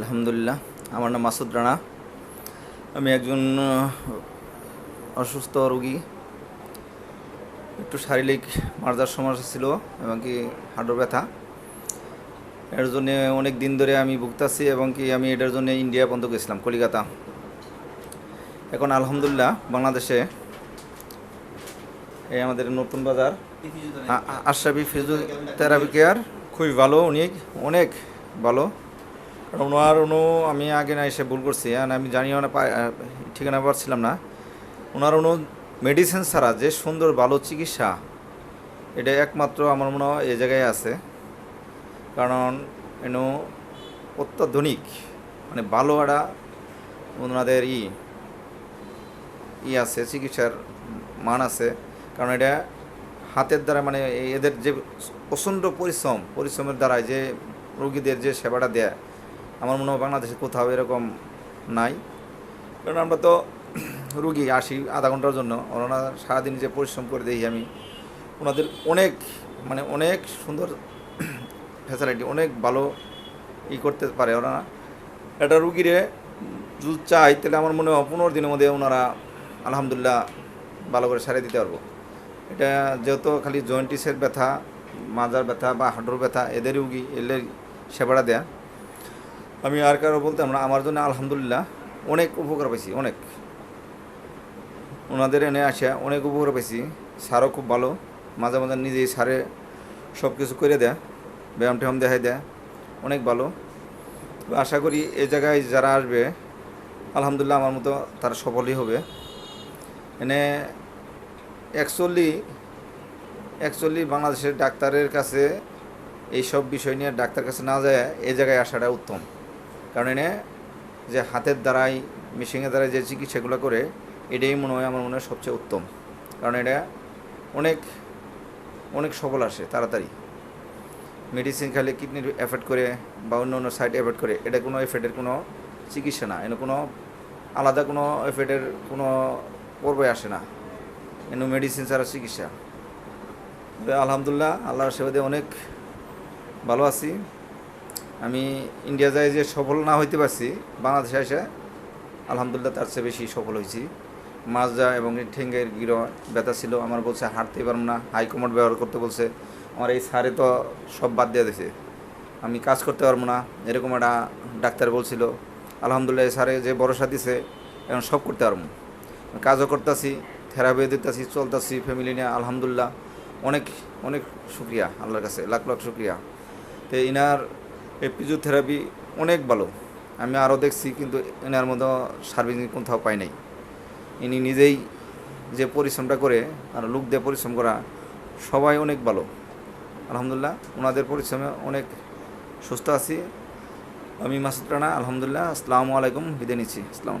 আলহামদুলিল্লাহ। আমার নাম মাসুদ রানা। আমি একজন অসুস্থ রোগী। একটু শারীরিক মার্জার সমস্যা ছিল এবং কি হাঁটুর ব্যথা। এর জন্যে অনেক দিন ধরে আমি ভুগতাছি এবং কি আমি এটার জন্য ইন্ডিয়া পর্যন্ত গেছিলাম কলিকাতা। এখন আলহামদুলিল্লাহ বাংলাদেশে এই আমাদের নতুন বাজার। আ- আ- আশরাফি ফিজিওথেরাপি কেয়ার খুবই ভালো উনি অনেক ভালো। ওনার অনু আমি আগে না এসে ভুল করছি, আর আমি জানিও না ঠিকানা পাচ্ছিলাম না। ওনার অনু মেডিসিন ছাড়া যে সুন্দর ভালো চিকিৎসা, এটা একমাত্র আমার মনে হয় এই জায়গায় আছে। কারণ এনো অত্যাধুনিক মানে ভালো একটা ওনাদের ই ই আছে, চিকিৎসার মান আছে। কারণ এটা হাতের দ্বারা মানে এদের যে প্রচণ্ড পরিশ্রম, পরিশ্রমের দ্বারা যে রোগীদের যে সেবাটা দেয় আমার মনে হয় বাংলাদেশে কোথাও এরকম নাই। কারণ আমরা তো রুগী আসি আধা ঘণ্টার জন্য। ওনারা সারাদিন যে পরিশ্রম করে দেখি আমি। ওনাদের অনেক মানে অনেক সুন্দর ফ্যাসিলিটি অনেক ভালো ই করতে পারে ওনারা একটা রুগীরে যদি চাই, তাহলে আমার মনে হয় পনেরো দিনের মধ্যে ওনারা আলহামদুলিল্লাহ ভালো করে সারিয়ে দিতে পারব। এটা যেহেতু খালি জয়েন্টিসের ব্যথা, মাজার ব্যথা বা হাঁটুর ব্যথা, এদের রুগী এদের সেবাটা দেয়া। আমি আর কারও বলতে আমরা আমার জন্য আলহামদুলিল্লাহ অনেক উপকার পাইছি, অনেক। ওনাদের এনে আসিয়া অনেক উপকার পাইছি, সারও খুব ভালো, মাঝে মাঝে নিজেই সারে সব কিছু করে দেয়, ব্যায়াম ট্যায়াম দেখাই দেয়, অনেক ভালো। আশা করি এ জায়গায় যারা আসবে, আলহামদুলিল্লাহ আমার মতো তারা সফলই হবে। এনে অ্যাকচুয়ালি অ্যাকচুয়ালি বাংলাদেশের ডাক্তারের কাছে এই সব বিষয় নিয়ে ডাক্তার কাছে না যায়, এই জায়গায় আসাটা উত্তম। কারণ এনে যে হাতের দ্বারাই মেশিনের দ্বারাই যে চিকিৎসাগুলো করে, এটাই মনে হয় আমার মনে হয় সবচেয়ে উত্তম। কারণ এটা অনেক অনেক সফল আসে, তাড়াতাড়ি। মেডিসিন খালি কিডনির এফেক্ট করে বা অন্য অন্য সাইড এফেক্ট করে, এটা কোনো এফেক্টের কোনো চিকিৎসা না। এনে কোনো আলাদা কোনো এফেক্টের কোনো পর্বে আসে না। এনে মেডিসিন ছাড়া চিকিৎসা। আলহামদুলিল্লাহ, আল্লাহর সেবাদে অনেক ভালো আছি। আমি ইন্ডিয়া যাই যে সফল না হইতে পারছি, বাংলাদেশে এসে আলহামদুলিল্লাহ তার চেয়ে বেশি সফল হয়েছি। মাজা এবং ঠেঙ্গের গিরো ব্যথা ছিল, আমার বলছে হাঁটতে পারব না, হাই কমান্ড ব্যবহার করতে বলছে। আমার এই সারে তো সব বাদ দিয়ে দিয়েছে আমি কাজ করতে পারব না, এরকম একটা ডাক্তার বলছিল। আলহামদুলিল্লাহ এই সারে যে ভরসা দিছে, এখন সব করতে পারব। কাজও করতেছি থেরাপিও দিতেছি, চলতেছি ফ্যামিলি নিয়ে, আলহামদুলিল্লাহ। অনেক অনেক শুক্রিয়া, আল্লাহর কাছে, লাখ লাখ শুক্রিয়া। তো ইনার এই ফিজিওথেরাপি অনেক ভালো। আমি আরও দেখছি, কিন্তু এনার মতো সার্ভিসিং কোথাও পাই নাই। ইনি নিজেই যে পরিশ্রমটা করে আর লোক দিয়ে পরিশ্রম করা, সবাই অনেক ভালো। আলহামদুলিল্লাহ, ওনাদের পরিশ্রমে অনেক সুস্থ আছি। আমি মাসুদ রানা, আলহামদুলিল্লাহ, আসসালামু আলাইকুম, বিদায় নিচ্ছি। আসসালাম